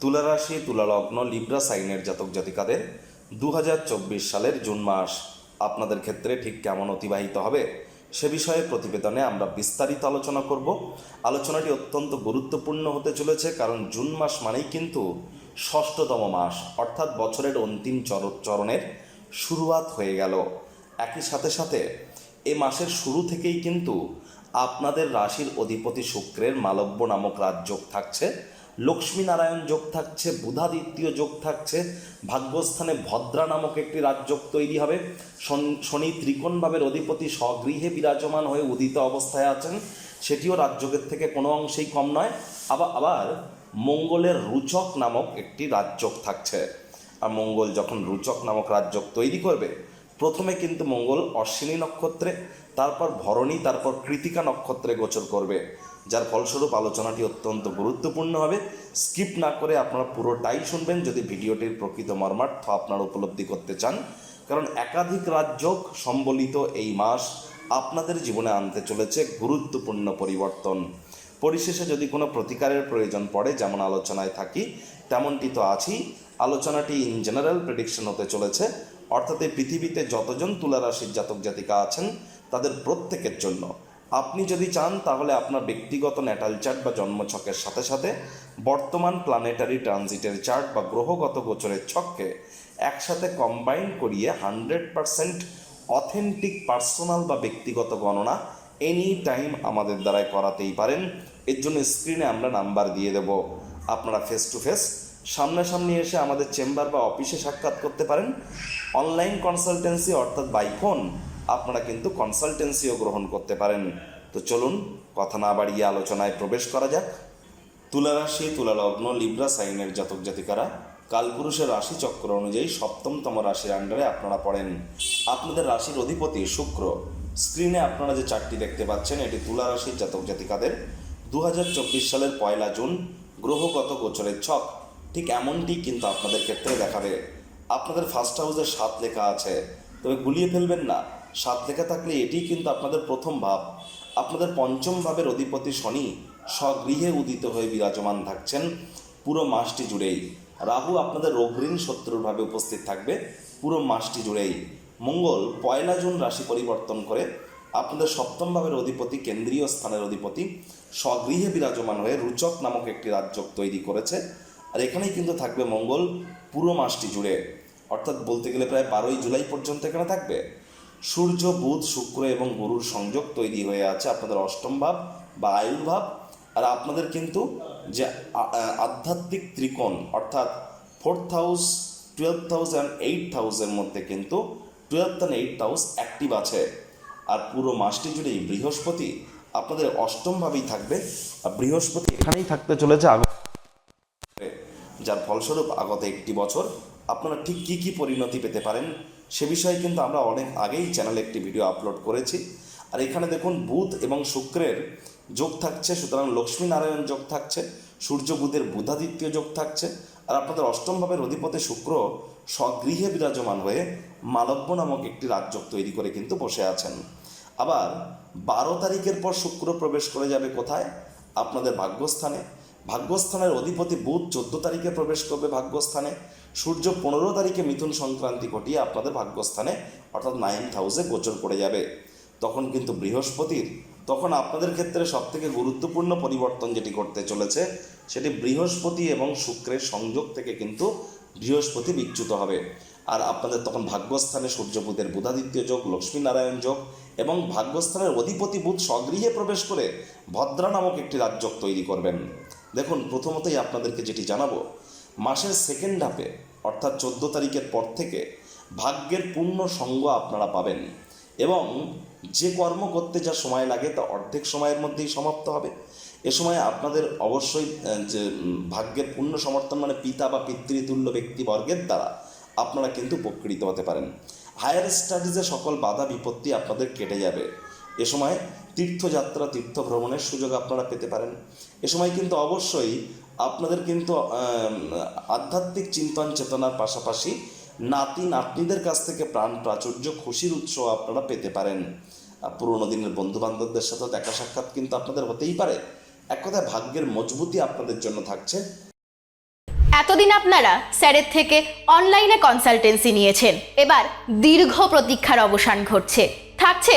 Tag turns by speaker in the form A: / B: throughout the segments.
A: তুলা রাশি তুলা লগ্ন লিব্রা সাইনের জাতক জাতিকাদের দু হাজার চব্বিশ সালের জুন মাস। আপনাদের ক্ষেত্রে ঠিক কেমন অতিবাহিত হবে সে বিষয়ে প্রতিবেদনে আমরা বিস্তারিত আলোচনা করব। আলোচনাটি অত্যন্ত গুরুত্বপূর্ণ হতে চলেছে কারণ জুন মাস মানেই কিন্তু ষষ্ঠতম মাস, অর্থাৎ বছরের অন্তিম চর- চরণের শুরুয়াত হয়ে গেল। একই সাথে সাথে এ মাসের শুরু থেকেই কিন্তু আপনাদের রাশির অধিপতি শুক্রের মালব্য নামক রাজযোগ থাকছে। লক্ষ্মীনারায়ণ যোগ থাকছে, বুধাদিত্য যোগ থাকছে, ভাগ্যস্থানে ভদ্রা নামক একটি রাজযোগ তৈরি হবে। শন- শনি ত্রিকোণ ভাবের অধিপতি স্বগৃহে বিরাজমান হয়ে উদিত অবস্থায় আছেন। সেটিও রাজযোগের থেকে কোনো অংশেই কম নয়। আবার আবার মঙ্গলের রুচক নামক একটি রাজযোগ থাকছে। আর মঙ্গল যখন রুচক নামক রাজযোগ তৈরি করবে, প্রথমে কিন্তু মঙ্গল অশ্বিনী নক্ষত্রে, তারপর ভরণী, তারপর কৃতিকা নক্ষত্রে গোচর করবে। যার ফলস্বরূপ আলোচনাটি অত্যন্ত গুরুত্বপূর্ণ হবে। স্কিপ না করে আপনারা পুরোটাই শুনবেন যদি ভিডিওটির প্রকৃত মর্মার্থ আপনারা উপলব্ধি করতে চান। কারণ একাধিক রাজযোগ সম্বলিত এই মাস আপনাদের জীবনে আনতে চলেছে গুরুত্বপূর্ণ পরিবর্তন। পরিশেষে যদি কোনো প্রতিকারের প্রয়োজন পড়ে, যেমন আলোচনায় থাকি, তেমনটি তো আছেই। আলোচনাটি ইন জেনারেল প্রেডিকশন হতে চলেছে। অর্থাৎ এই পৃথিবীতে যতজন তুলা রাশির জাতক জাতিকা আছেন, তাদের প্রত্যেকের জন্য। আপনি যদি চান, তাহলে আপনার ব্যক্তিগত ন্যাটাল চার্ট বা জন্মছকের সাথে সাথে বর্তমান প্ল্যানেটারি ট্রানজিটের চার্ট বা গ্রহগত গোচরের ছককে একসাথে কম্বাইন করিয়ে হান্ড্রেড পারসেন্ট অথেন্টিক পার্সোনাল বা ব্যক্তিগত গণনা এনি টাইম আমাদের দ্বারাই করাতেই পারেন। এর জন্য স্ক্রিনে আমরা নাম্বার দিয়ে দেব। আপনারা ফেস টু ফেস সামনাসামনি এসে আমাদের চেম্বার বা অফিসে সাক্ষাৎ করতে পারেন। অনলাইন কনসালটেন্সি অর্থাৎ বাই ফোন আপনারা কিন্তু কনসালটেন্সিও গ্রহণ করতে পারেন। তো চলুন, কথা না বাড়িয়ে আলোচনায় প্রবেশ করা যাক। তুলা রাশি, তুলা লগ্ন লিব্রা সাইনের জাতক জাতিকারা, কালপুরুষের রাশি চক্র অনুযায়ী সপ্তমতম রাশির আন্ডারে আপনারা পড়েন। আপনাদের রাশির অধিপতি শুক্র। স্ক্রিনে আপনারা যে চারটি দেখতে পাচ্ছেন, এটি তুলা রাশির জাতক জাতিকাদের। দু হাজার চব্বিশ সালের পয়লা জুন, গ্রহগত গোচরের ছক। ঠিক এমনটি কিন্তু আপনাদের ক্ষেত্রে দেখাবে। আপনাদের ফার্স্ট হাউসের সাত লেখা আছে। তবে গুলিয়ে ফেলবেন না। সাত লেখা থাকলে এটি কিন্তু আপনাদের প্রথম ভাব। আপনাদের পঞ্চম ভাবের অধিপতি শনি স্বগৃহে উদিত হয়ে বিরাজমান থাকছেন পুরো মাসটি জুড়েই। রাহু আপনাদের রোগঋণ শত্রুর ভাবে উপস্থিত থাকবে পুরো মাসটি জুড়েই। মঙ্গল পয়লা জুন রাশি পরিবর্তন করে আপনাদের সপ্তম ভাবের অধিপতি, কেন্দ্রীয় স্থানের অধিপতি স্বগৃহে বিরাজমান হয়ে রুচক নামক একটি রাজ্য তৈরি করেছে। আর এখানেই কিন্তু থাকবে মঙ্গল পুরো মাসটি জুড়ে। অর্থাৎ বলতে গেলে প্রায় বারোই জুলাই পর্যন্ত এখানে থাকবে। সূর্য, বুধ, শুক্র এবং গুরুর সংযোগ তৈরি হয়ে আছে আপনাদের অষ্টম ভাব বা আয়ুর ভাব। আর আপনাদের কিন্তু যে আধ্যাত্মিক ত্রিকোণ অর্থাৎ fourth house twelve house and eight হাউসের মধ্যে কিন্তু twelve and eight house active আছে। আর পুরো মাসটি জুড়েই বৃহস্পতি আপনাদের অষ্টম ভাবেই থাকবে। আর বৃহস্পতি এখানেই থাকতে চলেছে আগ- যার ফলস্বরূপ আগত একটি বছর। আপনারা ঠিক কী কী পরিণতি পেতে পারেন সে বিষয়ে কিন্তু আমরা অনেক আগেই চ্যানেলে একটি ভিডিও আপলোড করেছি। আর এখানে দেখুন, বুধ এবং শুক্রের যোগ থাকছে, সুতরাং লক্ষ্মী নারায়ণ যোগ থাকছে, সূর্য বুধের বুধাদিত্য যোগ থাকছে। আর আপনাদের অষ্টম ভাবের অধিপতি শুক্র স্বগৃহে বিরাজমান হয়ে মালব্য নামক একটি রাজযোগ তৈরি করে কিন্তু বসে আছেন। আবার বারো তারিখের পর শুক্র প্রবেশ করে যাবে কোথায়? আপনাদের ভাগ্যস্থানে। ভাগ্যস্থানের অধিপতি বুধ চোদ্দ তারিখে প্রবেশ করবে ভাগ্যস্থানে, সূর্য পনেরো তারিখে মিথুন সংক্রান্তি ঘটিয়ে আপনাদের ভাগ্যস্থানে, অর্থাৎ নাইন্থ হাউসে গোচর করে যাবে। তখন কিন্তু বৃহস্পতির, তখন আপনাদের ক্ষেত্রে সবথেকে গুরুত্বপূর্ণ পরিবর্তন যেটি করতে চলেছে, সেটি বৃহস্পতি এবং শুক্রের সংযোগ থেকে কিন্তু বৃহস্পতি বিচ্যুত হবে। আর আপনাদের তখন ভাগ্যস্থানে সূর্য বুধের বুধাদিত্য যোগ লক্ষ্মীনারায়ণ যোগ এবং ভাগ্যস্থানের অধিপতি বুধ স্বগৃহে প্রবেশ করে ভদ্রা নামক একটি রাজযোগ তৈরি করবেন। দেখুন, প্রথমতই আপনাদেরকে যেটি জানাব, মাসের সেকেন্ড হাফে অর্থাৎ চোদ্দ তারিখের পর থেকে ভাগ্যের পূর্ণ সঙ্গ আপনারা পাবেন এবং যে কর্ম করতে যা সময় লাগে তা অর্ধেক সময়ের মধ্যেই সমাপ্ত হবে। এ সময় আপনাদের অবশ্যই যে ভাগ্যের পূর্ণ সমর্থন মানে পিতা বা পিতৃতুল্য ব্যক্তিবর্গের দ্বারা আপনারা কিন্তু উপকৃত হতে পারেন। হায়ার স্টাডিজে সকল বাধা বিপত্তি আপনাদের কেটে যাবে। এ সময় তীর্থযাত্রা তীর্থ ভ্রমণের সুযোগ আপনারা পেতে পারেন। এ সময় কিন্তু অবশ্যই আপনাদের কিন্তু আধ্যাত্মিক চিন্তন চেতনার পাশাপাশি নাতি, নাতনিদের কাছ থেকে প্রাণ প্রাচুর্য, খুশির উৎস আপনারা পেতে পারেন। পুরোনো দিনের বন্ধু বান্ধবদের সাথে দেখা সাক্ষাৎ কিন্তু আপনাদের হতেই পারে। এক কথায় ভাগ্যের মজবুতি আপনাদের জন্য থাকছে।
B: এতদিন আপনারা স্যারের থেকে অনলাইনে কনসালটেন্সি নিয়েছেন। এবার দীর্ঘ প্রতীক্ষার অবসান ঘটছে। থাকছে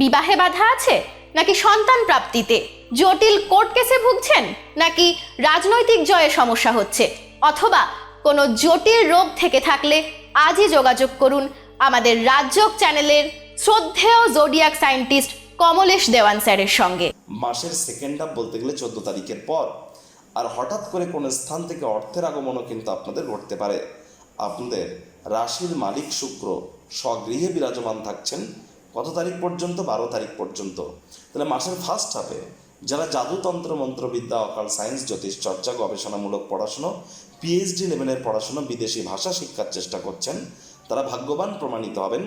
B: বিবাহে বাধা আছে? নাকি সন্তান প্রাপ্তিতে? জটিল কোর্ট কেসে ভুগছেন? নাকি রাজনৈতিক জয়ে সমস্যা হচ্ছে? অথবা কোনো জটিল রোগ থেকে থাকলে আজই যোগাযোগ করুন আমাদের রাজ্যক চ্যানেলের শ্রদ্ধেয় জোডিয়াক সায়েন্টিস্ট কমলেশ দেওয়ান স্যারের সঙ্গে।
A: মাসের সেকেন্ড হাফ বলতে গেলে চোদ্দ তারিখের পর। আর হঠাৎ করে কোনো স্থান থেকে অর্থের আগমনও কিন্তু আপনাদের ঘটতে পারে। আপনাদের রাশির মালিক শুক্র স্বগৃহে বিরাজমান থাকছেন কত তারিখ পর্যন্ত? বারো তারিখ পর্যন্ত। তাহলে মাসের ফার্স্ট হাফে যারা জাদুতন্ত্র মন্ত্রবিদ্যা অকাল সায়েন্স জ্যোতিষ চর্চা, গবেষণামূলক পড়াশুনো পিএইচডি লেভেলের পড়াশুনো বিদেশি ভাষা শিক্ষার চেষ্টা করছেন, তারা ভাগ্যবান প্রমাণিত হবেন।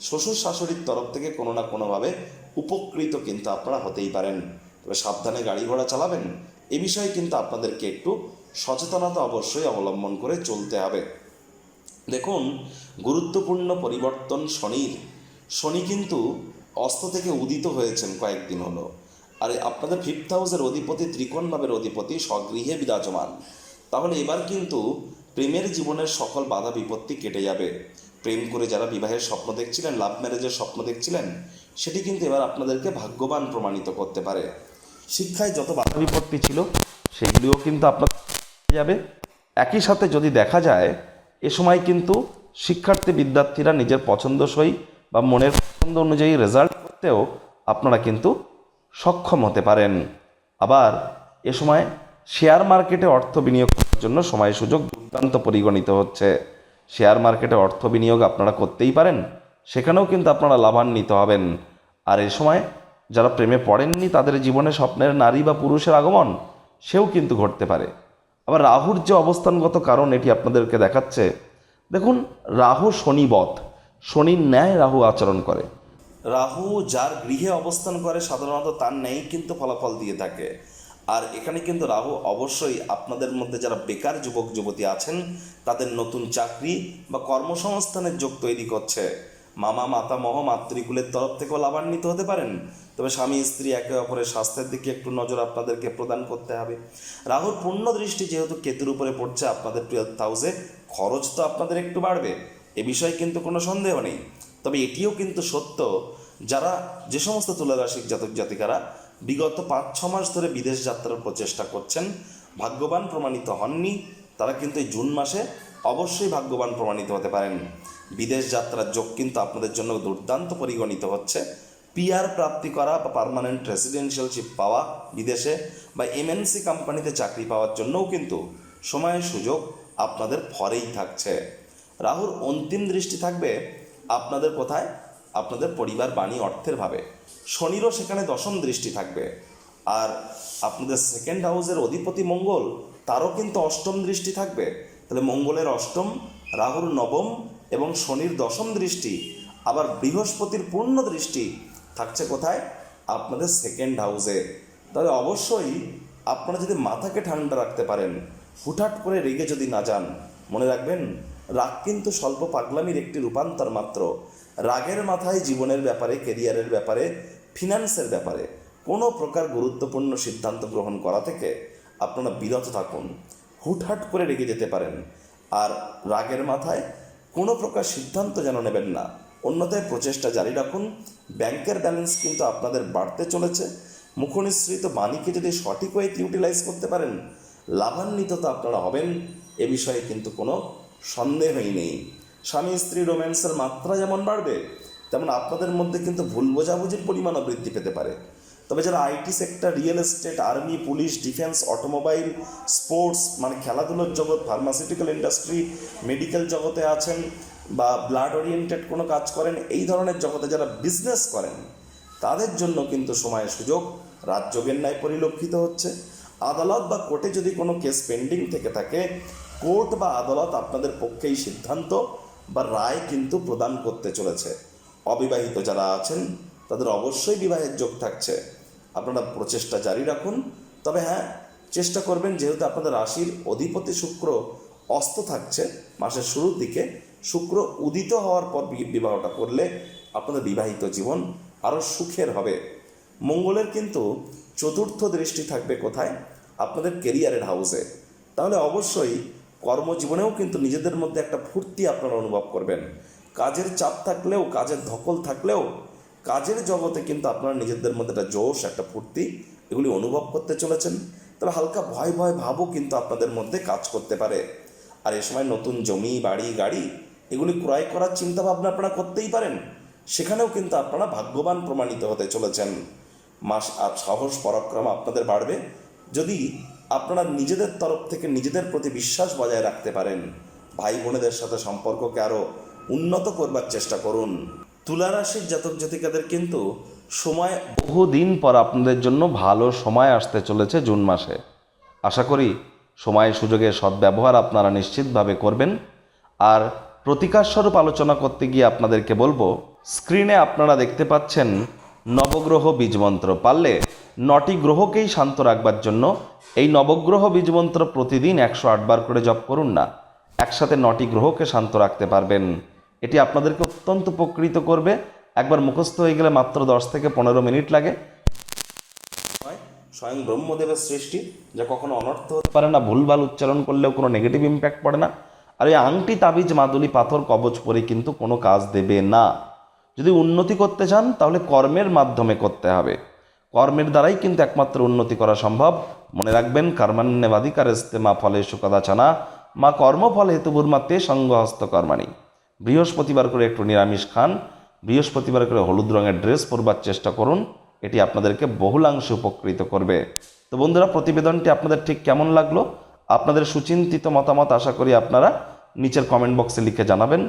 A: শ্বশুর শাশুড়ির তরফ থেকে কোনো না কোনোভাবে উপকৃত কিন্তু আপনারা হতেই পারেন। তবে সাবধানে গাড়ি ঘোড়া চালাবেন, এ বিষয়ে কিন্তু আপনাদেরকে একটু সচেতনতা অবশ্যই অবলম্বন করে চলতে হবে। দেখুন, গুরুত্বপূর্ণ পরিবর্তন শনির। শনি কিন্তু অস্ত থেকে উদিত হয়েছেন কয়েকদিন হলো। আর, আপনাদের ফিফথ হাউসের অধিপতি, ত্রিকোণ ভাবের অধিপতি, স্বগৃহে বিরাজমান। তাহলে এবার কিন্তু প্রেমের জীবনের সকল বাধা বিপত্তি কেটে যাবে। প্রেম করে যারা বিবাহের স্বপ্ন দেখছিলেন লাভ ম্যারেজের স্বপ্ন দেখছিলেন, সেটি কিন্তু এবার আপনাদেরকে ভাগ্যবান প্রমাণিত করতে পারে। শিক্ষায় যত বাধা বিপত্তি ছিল, সেগুলিও কিন্তু আপনার যাবে। একই সাথে যদি দেখা যায়, এ সময় কিন্তু শিক্ষার্থী বিদ্যার্থীরা নিজের পছন্দসই বা মনের পছন্দ অনুযায়ী রেজাল্ট করতেও আপনারা কিন্তু সক্ষম হতে পারেন। আবার এ সময় শেয়ার মার্কেটে অর্থ বিনিয়োগ করার জন্য সময় সুযোগ দুর্দান্ত পরিগণিত হচ্ছে। শেয়ার মার্কেটে অর্থ বিনিয়োগ আপনারা করতেই পারেন, সেখানেও কিন্তু আপনারা লাভান্বিত হবেন। আর এ সময় যারা প্রেমে পড়েননি তাদের জীবনে স্বপ্নের নারী বা পুরুষের আগমন, সেও কিন্তু ঘটতে পারে। আবার রাহুর যে অবস্থানগত কারণ এটি আপনাদেরকে দেখাচ্ছে। দেখুন, রাহু শনিবধ শনির ন্যায় রাহু আচরণ করে। রাহু যার গৃহে অবস্থান করে, সাধারণত তার ন্যায় কিন্তু ফলাফল দিয়ে থাকে। আর এখানে কিন্তু রাহু অবশ্যই আপনাদের মধ্যে যারা বেকার যুবক, যুবতী আছেন, তাদের নতুন চাকরি বা কর্মসংস্থানের যোগ তৈরি করছে। মামা, মাতা মহ, মাতৃকুলের তরফ থেকেও লাভান্বিত হতে পারেন। তবে স্বামী, স্ত্রী একে অপরের স্বাস্থ্যের দিকে একটু নজর আপনাদেরকে প্রদান করতে হবে। রাহুর পূর্ণ দৃষ্টি যেহেতু কেতুর উপরে পড়ছে, আপনাদের টুয়েলভ হাউসে খরচ তো আপনাদের একটু বাড়বে। এ বিষয়ে কিন্তু কোনো সন্দেহ নেই। তবে এটিও কিন্তু সত্য, যারা যে সমস্ত তুলারাশিক জাতক জাতিকারা বিগত পাঁচ, ছ মাস ধরে বিদেশ যাত্রার প্রচেষ্টা করছেন, ভাগ্যবান প্রমাণিত হননি, তারা কিন্তু এই জুন মাসে অবশ্যই ভাগ্যবান প্রমাণিত হতে পারেন। বিদেশ যাত্রার যোগ কিন্তু আপনাদের জন্য দুর্দান্ত পরিগণিত হচ্ছে। পিআর প্রাপ্তি করা বা পার্মানেন্ট রেসিডেন্সিয়ালশিপ পাওয়া বিদেশে বা এমএনসি কোম্পানিতে চাকরি পাওয়ার জন্যও কিন্তু সময়ের সুযোগ আপনাদের ফরেই থাকছে। রাহুর অন্তিম দৃষ্টি থাকবে আপনাদের কোথায়, আপনাদের পরিবার বাণী অর্থের ভাবে। শনিরও সেখানে দশম দৃষ্টি থাকবে। আর আপনাদের সেকেন্ড হাউসের অধিপতি মঙ্গল, তারও কিন্তু অষ্টম দৃষ্টি থাকবে। তাহলে মঙ্গলের অষ্টম, রাহুর নবম এবং শনির দশম দৃষ্টি, আবার বৃহস্পতির পূর্ণ দৃষ্টি থাকছে কোথায়? আপনাদের সেকেন্ড হাউসে তাহলে অবশ্যই আপনারা যদি মাথাকে ঠান্ডা রাখতে পারেন, হুটহাট করে রেগে যদি না যান, মনে রাখবেন রাগ কিন্তু স্বল্প পাগলামির একটি রূপান্তর মাত্র। রাগের মাথায় জীবনের ব্যাপারে কেরিয়ারের ব্যাপারে, ফিনান্সের ব্যাপারে কোনো প্রকার গুরুত্বপূর্ণ সিদ্ধান্ত গ্রহণ করা থেকে আপনারা বিরত থাকুন, হুটহাট করে রেগে যেতে পারেন। আর রাগের মাথায় কোনো প্রকার সিদ্ধান্ত যেন নেবেন না। অন্যথায় প্রচেষ্টা জারি রাখুন। ব্যাংকের ব্যালেন্স কিন্তু আপনাদের বাড়তে চলেছে। মুখনিসৃত বাণীকে যদি সঠিক ওয়েতে ইউটিলাইজ করতে পারেন, লাভান্বিত তো আপনারা হবেন। এ বিষয়ে কিন্তু কোনো সন্দেহই নেই। স্বামী স্ত্রী রোম্যান্সের মাত্রা যেমন বাড়বে, তেমন আপনাদের মধ্যে কিন্তু ভুল বোঝাবুঝির পরিমাণও বৃদ্ধি পেতে পারে। তবে যারা IT sector, real estate, army, police, defence, automobile, sports মানে খেলাধুলোর জগৎ, ফার্মাসিউটিক্যাল ইন্ডাস্ট্রি, মেডিকেল জগতে আছেন বা ব্লাড ওরিয়েন্টেড কোনো কাজ করেন, এই ধরনের জগতে যারা বিজনেস করেন, তাদের জন্য কিন্তু সময়ের সুযোগ রাজযোগের ন্যায় পরিলক্ষিত হচ্ছে। আদালত বা কোর্টে যদি কোনো কেস পেন্ডিং থেকে থাকে কোর্ট বা আদালত আপনাদের পক্ষেই সিদ্ধান্ত বা রায় কিন্তু প্রদান করতে চলেছে। অবিবাহিত যারা আছেন, তাদের অবশ্যই বিবাহের যোগ থাকছে। আপনারা প্রচেষ্টা জারি রাখুন। তবে হ্যাঁ চেষ্টা করবেন যেহেতু আপনাদের রাশির অধিপতি শুক্র অস্ত থাকছে, মাসের শুরুর দিকে শুক্র উদিত হওয়ার পর বিবাহটা করলে আপনাদের বিবাহিত জীবন আরও সুখের হবে। মঙ্গলের কিন্তু চতুর্থ দৃষ্টি থাকবে কোথায়? আপনাদের কেরিয়ারের হাউসে তাহলে অবশ্যই কর্মজীবনেও কিন্তু নিজেদের মধ্যে একটা ফুর্তি আপনারা অনুভব করবেন। কাজের চাপ থাকলেও, কাজের ধকল থাকলেও, কাজের জগতে কিন্তু আপনারা নিজেদের মধ্যে একটা জোশ, একটা ফুর্তি এগুলি অনুভব করতে চলেছেন। তবে হালকা ভয় ভয় ভাবও কিন্তু আপনাদের মধ্যে কাজ করতে পারে। আর এ সময় নতুন জমি, বাড়ি, গাড়ি এগুলি ক্রয় করার চিন্তা ভাবনা আপনারা করতেই পারেন। সেখানেও কিন্তু আপনারা ভাগ্যবান প্রমাণিত হতে চলেছেন। মাস আর সাহস, পরাক্রম আপনাদের বাড়বে। যদি আপনারা নিজেদের তরফ থেকে নিজেদের প্রতি বিশ্বাস বজায় রাখতে পারেন। ভাই বোনেদের সাথে সম্পর্ককে আরও উন্নত করবার চেষ্টা করুন। তুলা রাশির জাতক জাতিকাদের কিন্তু সময় বহুদিন পর আপনাদের জন্য ভালো সময় আসতে চলেছে জুন মাসে। আশা করি সময় সুযোগের সদ্ব্যবহার আপনারা নিশ্চিতভাবে করবেন। আর প্রতিকারস্বরূপ আলোচনা করতে গিয়ে আপনাদেরকে বলব, স্ক্রিনে আপনারা দেখতে পাচ্ছেন নবগ্রহ বীজমন্ত্র। পারলে নটি গ্রহকেই শান্ত রাখবার জন্য এই নবগ্রহ বীজমন্ত্র প্রতিদিন একশো আটবার করে জপ করুন না। একসাথে নটি গ্রহকে শান্ত রাখতে পারবেন। এটি আপনাদেরকে অত্যন্ত উপকৃত করবে। একবার মুখস্থ হয়ে গেলে মাত্র দশ থেকে পনেরো মিনিট লাগে। স্বয়ং ব্রহ্মদেবের সৃষ্টি, যা কখনো অনর্থ হতে পারে না, ভুলভাল উচ্চারণ করলেও কোনো নেগেটিভ ইম্প্যাক্ট পড়ে না। আর এই আংটি, তাবিজ, মাদুলি, পাথর, কবচ পরে কিন্তু কোনো কাজ দেবে না। যদি উন্নতি করতে চান, তাহলে কর্মের মাধ্যমে করতে হবে। কর্মের দ্বারাই কিন্তু একমাত্র উন্নতি করা সম্ভব। মনে রাখবেন, কর্মান্যবাধিকার ইস্তেমা ফলে সুকদাচানা মা কর্মফল হেতুভূর্মা তে সঙ্গহস্ত কর্মাণী। বৃহস্পতিবার করে একটু নিরামিষ খান। বৃহস্পতিবার করে হলুদ রঙের ড্রেস পরবার চেষ্টা করুন। এটি আপনাদেরকে বহুলাংশে উপকৃত করবে। তো বন্ধুরা, প্রতিবেদনটি আপনাদের ঠিক কেমন লাগল? আপনাদের সুচিন্তিত মতামত আশা করি আপনারা নিচের কমেন্ট বক্সে লিখে জানাবেন।